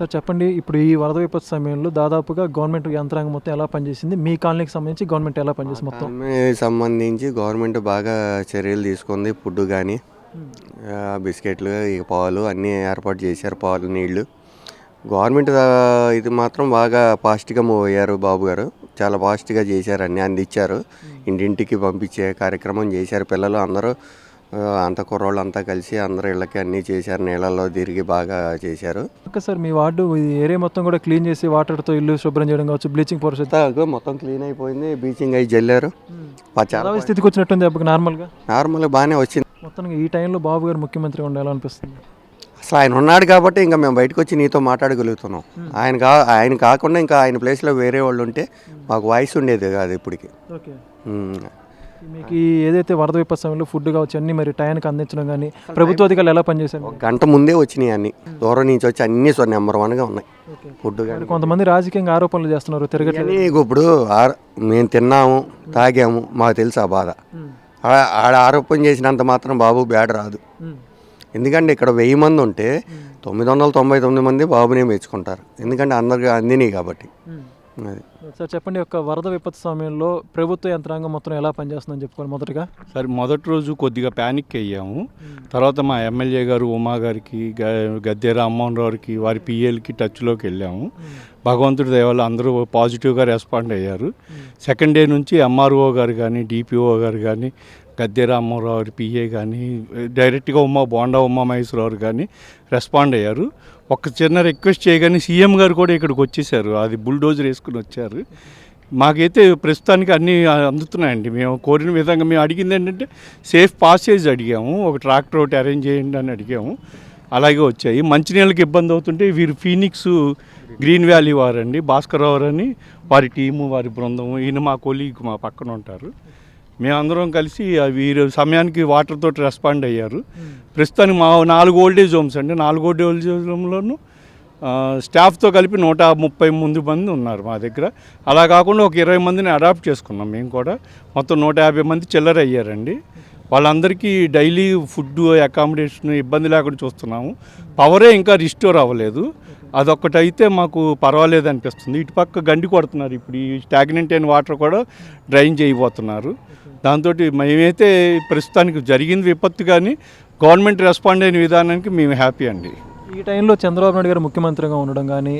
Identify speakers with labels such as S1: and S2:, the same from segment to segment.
S1: Sir చెప్పండి. ఇప్పుడు ఈ వరద విపత్తు సమయంలో దాదాపుగా గవర్నమెంట్ యంత్రాంగం మొత్తం ఎలా పనిచేసింది? మీ కాలనీకి సంబంధించి గవర్నమెంట్ ఎలా పనిచేసింది మొత్తం?
S2: సంబంధించి గవర్నమెంట్ బాగా చర్యలు తీసుకుంది. ఫుడ్ కానీ బిస్కెట్లు ఈ పాలు అన్నీ ఏర్పాటు చేశారు. పాలు నీళ్ళు. గవర్నమెంట్ ఇది మాత్రం బాగా ఫాస్ట్గా మూవ్ అయ్యారు బాబు గారు. చాలా ఫాస్ట్గా చేశారు అన్నీ అందించారు. ఇంటింటికి పంపించే కార్యక్రమం చేశారు పిల్లలు అందరూ. అంత కుర్రోళ్ళు అంతా కలిసి అందరూ ఇళ్ళకి అన్నీ చేశారు. నీళ్ళల్లో తిరిగి బాగా చేశారు.
S1: ఓకే సార్ మీ వార్డు ఏరియా మొత్తం కూడా క్లీన్ చేసి వాటర్తో ఇల్లు శుభ్రం చేయడం కావచ్చు బ్లీచింగ్ పౌడర్
S2: మొత్తం క్లీన్ అయిపోయింది బీచింగ్ అయి జల్లారు. ప- చాలా
S1: స్థితికి వచ్చినట్టుంది దెబ్బకి నార్మల్గా?
S2: నార్మల్గా బాగానే వచ్చింది.
S1: మొత్తానికి ఈ టైంలో బాబు గారు ముఖ్యమంత్రిగా ఉండాలనిపిస్తుంది.
S2: అసలు ఆయన ఉన్నాడు కాబట్టి ఇంకా మేము బయటకు వచ్చి నీతో మాట్లాడగలుగుతున్నాం. ఆయన కా ఆయన కాకుండా ఇంకా ఆయన ప్లేస్లో వేరే వాళ్ళు ఉంటే మాకు వాయిస్ ఉండేది కాదు ఇప్పటికి.
S1: మీకు ఈ ఏదైతే వరద విపత్తు సమయంలో ఫుడ్ కావచ్చు అన్ని మరి టయానికి అందించడం కానీ ప్రభుత్వ అధికారులు ఎలా పనిచేశారు?
S2: ఒక గంట ముందే వచ్చినాయి అన్ని. దూరం నుంచి వచ్చి అన్ని సో నెంబర్ వన్గా ఉన్నాయి. ఫుడ్ కానీ.
S1: కొంతమంది రాజకీయంగా ఆరోపణలు చేస్తున్నారు తిరగట్లేదు.
S2: ఇప్పుడు మేము తిన్నాము తాగాము మాకు తెలుసు ఆ బాధ. ఆడ ఆరోపణ చేసినంత మాత్రం బాబు బ్యాడ్ రాదు. ఎందుకంటే ఇక్కడ వెయ్యి మంది ఉంటే తొమ్మిది వందల తొంభై తొమ్మిది మంది బాబునే మెచ్చుకుంటారు. ఎందుకంటే అందరికి అందినాయి కాబట్టి.
S1: సార్ చెప్పండి ఒక వరద విపత్తు సమయంలో ప్రభుత్వ యంత్రాంగం మొత్తం ఎలా పనిచేస్తుందని చెప్పుకోవాలి మొదటగా.
S3: సరే మొదటి రోజు కొద్దిగా ప్యానిక్ అయ్యాము. తర్వాత మా ఎమ్మెల్యే గారు ఉమా గారికి గ- గద్దె రామ్మోహన్ రావుకి వారి పిఎల్కి టచ్లోకి వెళ్ళాము. భగవంతుడి దయవల్ల అందరూ పాజిటివ్గా రెస్పాండ్ అయ్యారు. సెకండ్ డే నుంచి ఎంఆర్ఓ గారు కానీ డిపిఓ గారు కానీ గద్దె రామ్మోహన్ రావు పిఏ కానీ డైరెక్ట్గా ఉమా బోండా ఉమా మహేశ్వరరావు కానీ రెస్పాండ్ అయ్యారు. ఒక చిన్న రిక్వెస్ట్ చేయగానే సీఎం గారు కూడా ఇక్కడికి వచ్చేసారు. అది బుల్డోజర్ వేసుకుని వచ్చారు. మాకైతే ప్రస్తుతానికి అన్నీ అందుతున్నాయండి. మేము కోరిన విధంగా మేము అడిగింది ఏంటంటే సేఫ్ పాసేజ్ అడిగాము. ఒక ట్రాక్టర్ ఒకటి అరేంజ్ చేయండి అని అడిగాము. అలాగే వచ్చాయి. మంచినీళ్ళకి ఇబ్బంది అవుతుంటే వీరు ఫీనిక్స్ గ్రీన్ వ్యాలీ వారండి. భాస్కర్ రావు అని వారి టీము వారి బృందం ఈయన మా కొలీగ్ మా పక్కన ఉంటారు. మేమందరం కలిసి వీరు సమయానికి వాటర్ తోటి రెస్పాండ్ అయ్యారు. ప్రస్తుతానికి మా నాలుగు ఓల్డేజ్ హోమ్స్ అండి. నాలుగు ఓల్డేజ్ హోమ్లోనూ స్టాఫ్తో కలిపి నూట ముప్పై ముందు మంది ఉన్నారు మా దగ్గర. అలా కాకుండా ఒక ఇరవై మందిని అడాప్ట్ చేసుకున్నాం మేము కూడా. మొత్తం నూట యాభై మంది చిల్లర అయ్యారండి. వాళ్ళందరికీ డైలీ ఫుడ్ అకామిడేషన్ ఇబ్బంది లేకుండా చూస్తున్నాము. పవరే ఇంకా రిస్టోర్ అవ్వలేదు. అదొక్కటి అయితే మాకు పర్వాలేదు అనిపిస్తుంది. ఇటుపక్క గండి కొడుతున్నారు ఇప్పుడు. ఈ స్టాగ్నెంట్ అయిన వాటర్ కూడా డ్రైన్ చేయబోతున్నారు. దాంతో మేమైతే ప్రస్తుతానికి జరిగింది విపత్తు కానీ గవర్నమెంట్ రెస్పాండ్ అయిన విధానానికి మేము హ్యాపీ అండి.
S1: ఈ టైంలో చంద్రబాబు నాయుడు గారు ముఖ్యమంత్రిగా ఉండడం కానీ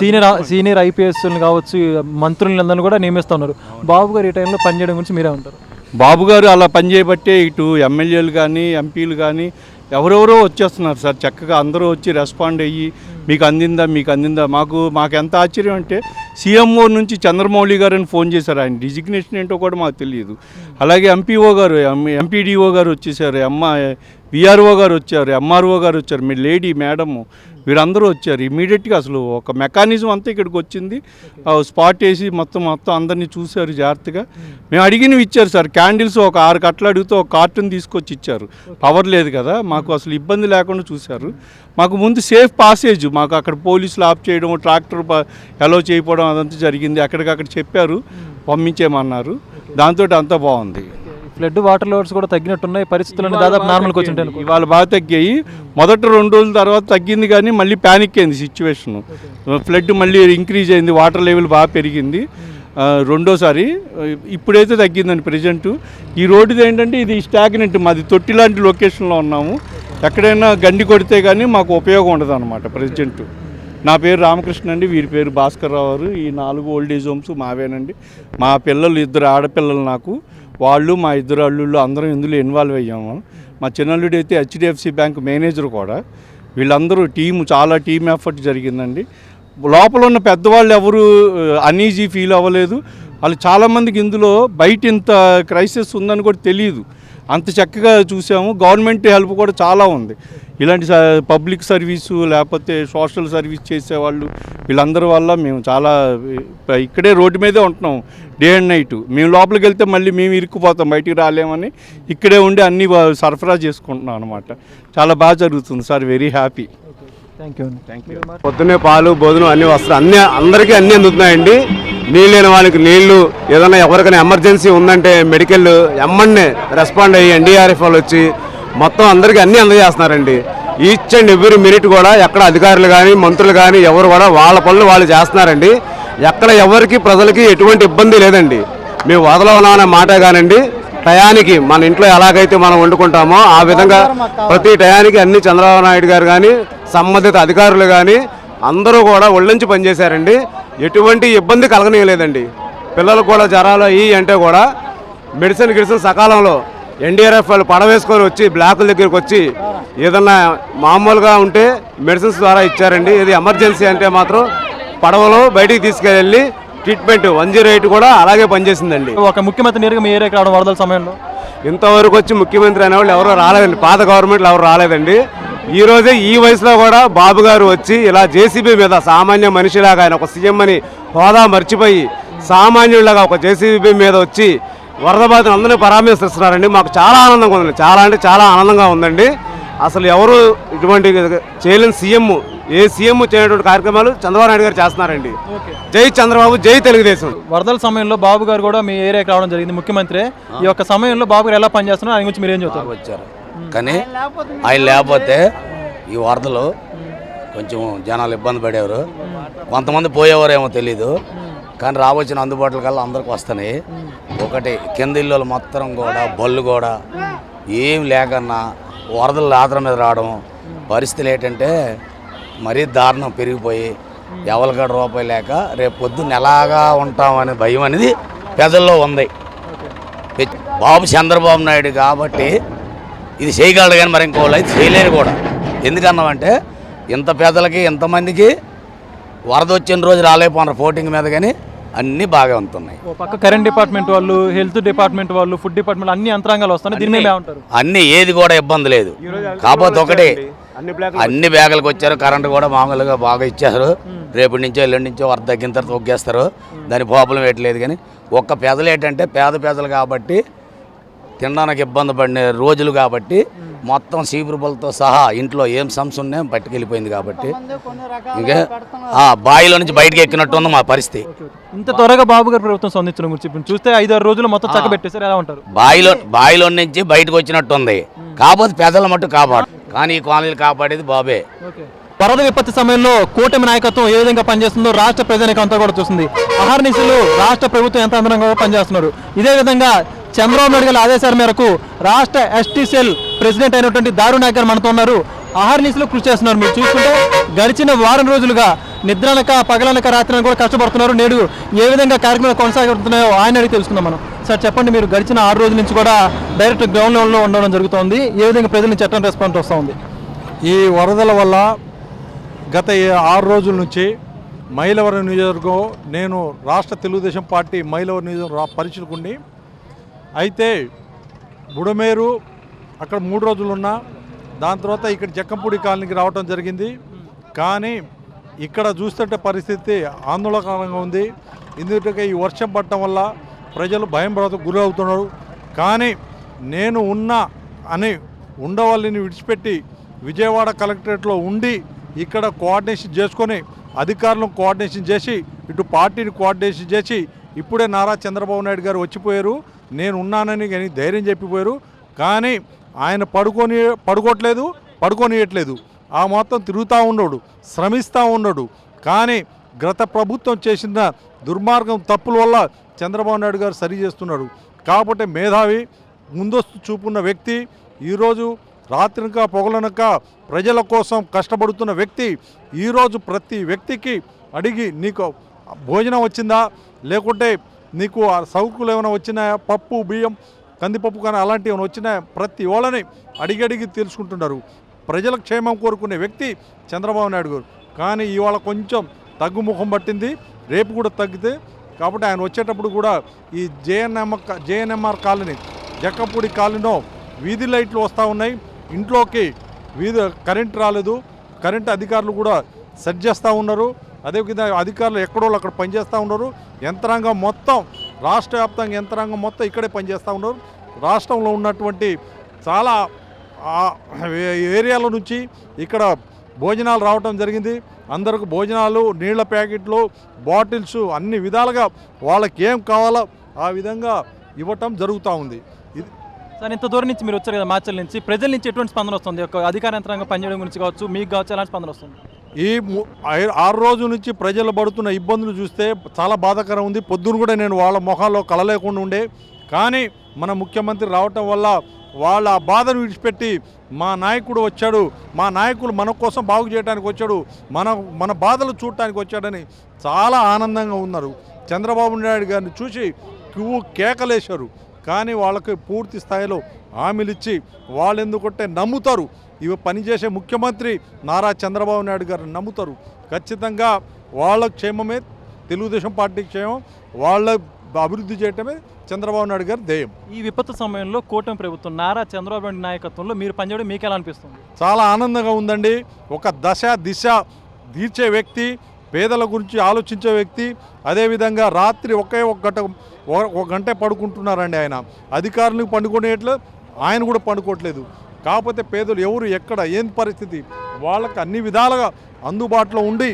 S1: సీనియర్ సీనియర్ ఐపీఎస్ని కావచ్చు మంత్రులందరినీ కూడా నియమిస్తూ ఉన్నారు. బాబు గారు ఈ టైంలో పనిచేయడం గురించి మీరే ఉంటారు
S3: బాబు గారు అలా పనిచేయబట్టే ఇటు ఎమ్మెల్యేలు కానీ ఎంపీలు కానీ ఎవరెవరో వచ్చేస్తున్నారు సార్. చక్కగా అందరూ వచ్చి రెస్పాండ్ అయ్యి మీకు అందిందా మీకు అందిందా? మాకు మాకు ఎంత ఆశ్చర్యం అంటే సీఎంఓ నుంచి చంద్రమౌళి గారు అని ఫోన్ చేశారు. ఆయన డిజిగ్నేషన్ ఏంటో కూడా మాకు తెలియదు. అలాగే ఎంపీఓ గారు ఎంపీడీఓ గారు వచ్చేసారు. ఎమ్మ విఆర్ఓ గారు వచ్చారు ఎంఆర్ఓ గారు వచ్చారు మీ లేడీ మేడము వీరందరూ వచ్చారు. ఇమీడియట్గా అసలు ఒక మెకానిజం అంతా ఇక్కడికి వచ్చింది. స్పాట్ వేసి మొత్తం మొత్తం అందరినీ చూశారు జాగ్రత్తగా. మేము అడిగినవి ఇచ్చారు సార్. క్యాండిల్స్ ఒక ఆరు కట్టలు అడిగితే ఒక కార్టూన్ తీసుకొచ్చి ఇచ్చారు. పవర్ లేదు కదా మాకు అసలు ఇబ్బంది లేకుండా చూశారు. మాకు ముందు సేఫ్ పాసేజ్ మాకు అక్కడ పోలీసులు ఆఫ్ చేయడం ట్రాక్టర్ అలో చేయకపోవడం అదంతా జరిగింది. అక్కడికక్కడ చెప్పారు పంపించేయమన్నారు. దాంతో అంతా బాగుంది.
S1: ఫ్లడ్ వాటర్ లెవెల్స్ కూడా తగ్గినట్టున్నాయి. పరిస్థితులన్నీ దాదాపు నార్మల్కి వచ్చింటాయి
S3: ఇవాళ బాగా తగ్గాయి. మొదట రెండు రోజుల తర్వాత తగ్గింది కానీ మళ్ళీ ప్యానిక్ అయింది సిచ్యువేషన్ ఫ్లడ్ మళ్ళీ ఇంక్రీజ్ అయింది. వాటర్ లెవెల్ బాగా పెరిగింది. రెండోసారి ఇప్పుడైతే తగ్గిందండి ప్రజెంట్ ఈ రోడ్డుది ఏంటంటే ఇది స్టాగ్నెంట్ మాది తొట్టి లాంటి లొకేషన్లో ఉన్నాము. ఎక్కడైనా గండి కొడితే కానీ మాకు ఉపయోగం ఉండదు అనమాట ప్రజెంట్ నా పేరు రామకృష్ణ అండి. వీరి పేరు భాస్కర్ రావు. ఈ నాలుగు ఓల్డ్ ఏజ్ హోమ్స్ మావేనండి. మా పిల్లలు ఇద్దరు ఆడపిల్లలు నాకు. వాళ్ళు మా ఇద్దరు అల్లుళ్ళు అందరం ఇందులో ఇన్వాల్వ్ అయ్యాము. మా చిన్నల్లుడు అయితే హెచ్డిఎఫ్సి బ్యాంక్ మేనేజర్ కూడా. వీళ్ళందరూ టీం చాలా టీం ఎఫర్ట్ జరిగిందండి. లోపల ఉన్న పెద్దవాళ్ళు ఎవరు అన్ఈజీ ఫీల్ అవ్వలేదు. వాళ్ళు చాలామందికి ఇందులో బయట ఇంత క్రైసిస్ ఉందని కూడా తెలియదు అంత చక్కగా చూసాము. గవర్నమెంట్ హెల్ప్ కూడా చాలా ఉంది. ఇలాంటి పబ్లిక్ సర్వీసు లేకపోతే సోషల్ సర్వీస్ చేసేవాళ్ళు వీళ్ళందరి వల్ల మేము చాలా ఇక్కడే రోడ్డు మీదే ఉంటున్నాం. Day and night. మేము లోపలికి వెళ్తే మళ్ళీ మేము ఇరుక్కుపోతాం. బయటికి రాలేమని ఇక్కడే ఉండి అన్నీ సరఫరా చేసుకుంటున్నాం అనమాట చాలా బాగా జరుగుతుంది sir. Very happy.
S1: Thank you
S3: thank you
S4: పొద్దున్నే పాలు భోజనం అన్ని వస్తారు అన్ని అందరికీ అన్ని అందుతున్నాయండి. నీళ్ళు లేని వాళ్ళకి నీళ్ళు ఏదైనా ఎవరికైనా ఎమర్జెన్సీ ఉందంటే మెడికల్ ఎమ్మన్నే రెస్పాండ్ అయ్యి ఎన్డీఆర్ఎఫ్ వాళ్ళు వచ్చి మొత్తం అందరికీ అన్ని అందజేస్తున్నారండి. ఈచ్ అండ్ ఎవ్రీ మినిట్ కూడా ఎక్కడ అధికారులు కానీ మంత్రులు కానీ ఎవరు కూడా వాళ్ళ పనులు వాళ్ళు చేస్తున్నారండి. ఎక్కడ ఎవరికి ప్రజలకి ఎటువంటి ఇబ్బంది లేదండి. మేము వదలవనా అనే మాట కానండి. టయానికి మన ఇంట్లో ఎలాగైతే మనం వండుకుంటామో ఆ విధంగా ప్రతి టయానికి అన్ని చంద్రబాబు నాయుడు గారు కానీ సంబంధిత అధికారులు కానీ అందరూ కూడా ఒళ్ళంచి పనిచేశారండి. ఎటువంటి ఇబ్బంది కలగనీయలేదండి. పిల్లలకు కూడా జ్వరాలు అయ్యి అంటే కూడా మెడిసిన్ గిడిసిన్ సకాలంలో ఎన్డీఆర్ఎఫ్ వాళ్ళు పడవేసుకొని వచ్చి బ్లాకుల దగ్గరికి వచ్చి ఏదన్నా మామూలుగా ఉంటే మెడిసిన్స్ ద్వారా ఇచ్చారండి. ఇది ఎమర్జెన్సీ అంటే మాత్రం పడవలో బయటికి తీసుకెళ్ళి ట్రీట్మెంట్ వన్ జీరో ఎయిట్ కూడా అలాగే పనిచేసిందండి.
S1: ఒక ముఖ్యమంత్రి నేరుగా మీ ఏరియాకి రావడం వరదల సమయంలో?
S4: ఇంతవరకు వచ్చి ముఖ్యమంత్రి అనేవాళ్ళు ఎవరు రాలేదండి. పాత గవర్నమెంట్లు ఎవరు రాలేదండి. ఈ రోజే ఈ వయసులో కూడా బాబు గారు వచ్చి ఇలా జేసీబీ మీద సామాన్య మనిషిలాగా ఆయన ఒక సీఎం అని హోదా మర్చిపోయి సామాన్యుడిలాగా ఒక జేసీబీ మీద వచ్చి వరద బాధితులు అందరినీ పరామర్శిస్తున్నారండి. మాకు చాలా ఆనందంగా ఉందండి. చాలా అంటే చాలా ఆనందంగా ఉందండి. అసలు ఎవరు ఇటువంటి చేయలేని సీఎం ఏ సీఎం చేయనటువంటి కార్యక్రమాలు చంద్రబాబు నాయుడు గారు చేస్తున్నారండి. జై చంద్రబాబు జై తెలుగుదేశం.
S1: వరదల సమయంలో బాబు గారు కూడా మీ ఏరియాకి రావడం జరిగింది. ముఖ్యమంత్రి ఈ యొక్క సమయంలో బాబు గారు ఎలా పనిచేస్తున్నారు? ఆయన గురించి మీరు ఏం చెప్తారు
S5: వచ్చారు. కానీ ఆయన లేకపోతే ఈ వరదలు కొంచెం జనాలు ఇబ్బంది పడేవారు. కొంతమంది పోయేవారేమో తెలీదు. కానీ రావచ్చిన అందుబాటులో కల్లా అందరికి వస్తున్నాయి. ఒకటి కింద ఇల్లు మొత్తం కూడా బళ్ళు కూడా ఏం లేకన్నా వరదలు ఆదర మీద రావడం పరిస్థితులు ఏంటంటే మరీ దారుణం పెరిగిపోయి ఎవరికాడ రూపాయి లేక రేపు పొద్దున్న ఎలాగా ఉంటామనే భయం అనేది పెదల్లో ఉంది. బాబు చంద్రబాబు నాయుడు కాబట్టి ఇది చేయగలడు కానీ మరి ఇంకోళ్ళు అయితే చేయలేరు కూడా. ఎందుకన్నామంటే ఇంత పేదలకి ఇంతమందికి వరద వచ్చిన రోజు రాలేకపోన్నారు పోటింగ్ మీద కానీ అన్నీ బాగా ఉంటున్నాయి.
S1: ఓ పక్క కరెంట్ డిపార్ట్మెంట్ వాళ్ళు హెల్త్ డిపార్ట్మెంట్ వాళ్ళు ఫుడ్ డిపార్ట్మెంట్ అన్ని యంత్రాంగాలు వస్తున్నాయి. ఉంటారు
S5: అన్నీ ఏది కూడా ఇబ్బంది లేదు. కాకపోతే ఒకటి
S4: అన్ని
S5: బ్యాగులకు వచ్చారు కరెంటు కూడా మామూలుగా బాగా ఇచ్చారు రేపటి నుంచో ఎల్లుండి నుంచో వరద తగ్గిన తర్వాత ఒగ్గేస్తారు దాని ప్రాబ్లం వేయట్లేదు కానీ ఒక్క పేదలు ఏంటంటే పేద పేదలు కాబట్టి తినడానికి ఇబ్బంది పడిన రోజులు కాబట్టి మొత్తం సీపురుబలతో సహా ఇంట్లో ఏం సంస్ ఉన్నాయి పట్టుకెళ్ళిపోయింది కాబట్టి ఇంకా బావిలో నుంచి బయటకు ఎక్కినట్టు ఉంది మా పరిస్థితి.
S1: ఇంత త్వరగా బాబు గారు ప్రభుత్వం స్పందించడం గురించి చూస్తే ఐదారు రోజులు మొత్తం చక్కబెట్టేసారు ఎలా ఉంటారు?
S5: బావిలో బావిలో నుంచి బయటకు వచ్చినట్టు ఉంది. కాకపోతే పెద్దల మట్టు కాపాడు. కానీ ఈ కాలనీలు కాపాడేది బాబే.
S1: వరద విపత్తి సమయంలో కూటమి నాయకత్వం ఏ విధంగా పనిచేస్తుందో రాష్ట్ర ప్రజానికం అంతా కూడా చూస్తుంది. అహర్నిశలు రాష్ట్ర ప్రభుత్వం ఎంత అందంగా పనిచేస్తున్నారు. ఇదే విధంగా చంద్రబాబు నాయుడు గారి ఆదేశాల మేరకు రాష్ట్ర ఎస్టీ సెల్ ప్రెసిడెంట్ అయినటువంటి దారు నాయక్ గారు మనతో ఉన్నారు. అహర్నిశలు కృషి చేస్తున్నారు. మీరు చూసుకుంటే గడిచిన వారం రోజులుగా నిద్రనక పగలనక రాత్రి కూడా కష్టపడుతున్నారు. నేడు ఏ విధంగా కార్యక్రమాలు కొనసాగుతున్నాయో ఆయన అడిగి తెలుసుకుందాం మనం. సార్ చెప్పండి మీరు గడిచిన ఆరు రోజుల నుంచి కూడా డైరెక్ట్ గ్రౌండ్ లెవెల్లో ఉండడం జరుగుతోంది. ఏ విధంగా ప్రజల నుంచి ఎట్లా రెస్పాన్స్ వస్తుంది
S6: ఈ వరదల వల్ల గత ఆరు రోజుల నుంచి మైలవరం నియోజకవర్గం నేను రాష్ట్ర తెలుగుదేశం పార్టీ మైలవరం నియోజకవర్గం పరిశీలకుండి అయితే బుడమేరు అక్కడ మూడు రోజులు ఉన్నా దాని తర్వాత ఇక్కడ జక్కంపూడి కాలనీకి రావటం జరిగింది. కానీ ఇక్కడ చూస్తుంటే పరిస్థితి ఆందోళనకరంగా ఉంది. ఎందుకంటే ఈ వర్షం పడటం వల్ల ప్రజలు భయం భ్రతకు గురి అవుతున్నారు కానీ నేను ఉన్నా అని ఉండవల్లిని విడిచిపెట్టి విజయవాడ కలెక్టరేట్లో ఉండి ఇక్కడ కోఆర్డినేషన్ చేసుకొని అధికారులను కోఆర్డినేషన్ చేసి ఇటు పార్టీని కోఆర్డినేషన్ చేసి ఇప్పుడే నారా చంద్రబాబు నాయుడు గారు వచ్చిపోయారు. నేను ఉన్నానని కానీ ధైర్యం చెప్పిపోయారు. కానీ ఆయన పడుకొని పడుకోవట్లేదు పడుకోనియట్లేదు. ఆ మొత్తం తిరుగుతూ ఉన్నాడు శ్రమిస్తూ ఉన్నాడు. కానీ గత ప్రభుత్వం చేసిన దుర్మార్గం తప్పుల వల్ల చంద్రబాబు నాయుడు గారు సరి చేస్తున్నాడు. కాబట్టి మేధావి ముందస్తు చూపున్న వ్యక్తి ఈరోజు రాత్రినక పొగలనక ప్రజల కోసం కష్టపడుతున్న వ్యక్తి ఈరోజు ప్రతి వ్యక్తికి అడిగి నీకు భోజనం వచ్చిందా? లేకుంటే నీకు ఆ సౌకులు ఏమైనా వచ్చినాయా? పప్పు బియ్యం కందిపప్పు కానీ అలాంటివి ఏమైనా వచ్చినాయా? ప్రతి వాళ్ళని అడిగి అడిగి తెలుసుకుంటున్నారు. ప్రజల క్షేమం కోరుకునే వ్యక్తి చంద్రబాబు నాయుడు గారు. కానీ ఇవాళ కొంచెం తగ్గుముఖం పట్టింది. రేపు కూడా తగ్గితే కాబట్టి ఆయన వచ్చేటప్పుడు కూడా ఈ జేఎన్ఎం జేఎన్ఎంఆర్ కాలనీ జక్కపూడి కాలనీలో వీధి లైట్లు వస్తూ ఉన్నాయి. ఇంట్లోకి వీధి కరెంట్ రాలేదు. కరెంట్ అధికారులు కూడా సెట్ చేస్తూ ఉన్నారు. అదేవిధంగా అధికారులు ఎక్కడో అక్కడ పనిచేస్తూ ఉండరు యంత్రాంగం మొత్తం రాష్ట్ర వ్యాప్తంగా యంత్రాంగం మొత్తం ఇక్కడే పనిచేస్తూ ఉండరు రాష్ట్రంలో ఉన్నటువంటి చాలా ఏరియాల నుంచి ఇక్కడ భోజనాలు రావటం జరిగింది. అందరికి భోజనాలు నీళ్ళ ప్యాకెట్లు బాటిల్స్ అన్ని విధాలుగా వాళ్ళకి ఏం కావాలో ఆ విధంగా ఇవ్వటం జరుగుతూ ఉంది. ఇది
S1: సార్ ఇంత దూరం నుంచి మీరు వచ్చారు కదా మాచల్ నుంచి. ప్రజల నుంచి ఎటువంటి స్పందన వస్తుంది? ఒక అధికార యంత్రాంగం పనిచేయడం గురించి కావచ్చు మీకు కావచ్చు ఎలాంటి స్పందన వస్తుంది?
S6: ఈ ఆరు రోజుల నుంచి ప్రజలు పడుతున్న ఇబ్బందులు చూస్తే చాలా బాధాకరం ఉంది. పొద్దున కూడా నేను వాళ్ళ మొహాల్లో కలలేకుండా ఉండే. కానీ మన ముఖ్యమంత్రి రావటం వల్ల వాళ్ళ ఆ బాధను విడిచిపెట్టి మా నాయకుడు వచ్చాడు. మా నాయకులు మన కోసం బాగు చేయడానికి వచ్చాడు. మన మన బాధలు చూడటానికి వచ్చాడని చాలా ఆనందంగా ఉన్నారు. చంద్రబాబు నాయుడు గారిని చూసి క్యూ కేకలేశారు. కానీ వాళ్ళకి పూర్తి స్థాయిలో హామీలు ఇచ్చి వాళ్ళు ఎందుకంటే నమ్ముతారు. ఇవి పనిచేసే ముఖ్యమంత్రి నారా చంద్రబాబు నాయుడు గారిని నమ్ముతారు. ఖచ్చితంగా వాళ్ళ క్షేమమే తెలుగుదేశం పార్టీ క్షేమం వాళ్ళ అభివృద్ధి చేయటమే చంద్రబాబు నాయుడు గారి ధ్యేయం.
S1: ఈ విపత్తు సమయంలో కూటమి ప్రభుత్వం నారా చంద్రబాబు నాయుడు నాయకత్వంలో మీరు పనిచేయడం మీకు ఎలా అనిపిస్తుంది
S6: చాలా ఆనందంగా ఉందండి. ఒక దశ దిశ తీర్చే వ్యక్తి పేదల గురించి ఆలోచించే వ్యక్తి అదేవిధంగా రాత్రి ఒకే ఒక గంట ఒక- ఒక గంటే పడుకుంటున్నారండి ఆయన. అధికారులకు పండుకునేట్లు ఆయన కూడా పండుకోవట్లేదు. కాకపోతే పేదలు ఎవరు ఎక్కడ ఏం పరిస్థితి? వాళ్ళకి అన్ని విధాలుగా అందుబాటులో ఉండి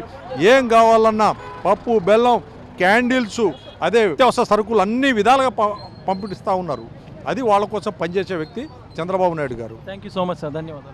S6: ఏం కావాలన్నా పప్పు బెల్లం క్యాండిల్స్ అదే అత్యవసర సరుకులు అన్ని విధాలుగా ప పంపిస్తూ ఉన్నారు. అది వాళ్ళ కోసం పనిచేసే వ్యక్తి చంద్రబాబు నాయుడు గారు.
S1: Thank you so much sir ధన్యవాదాలు.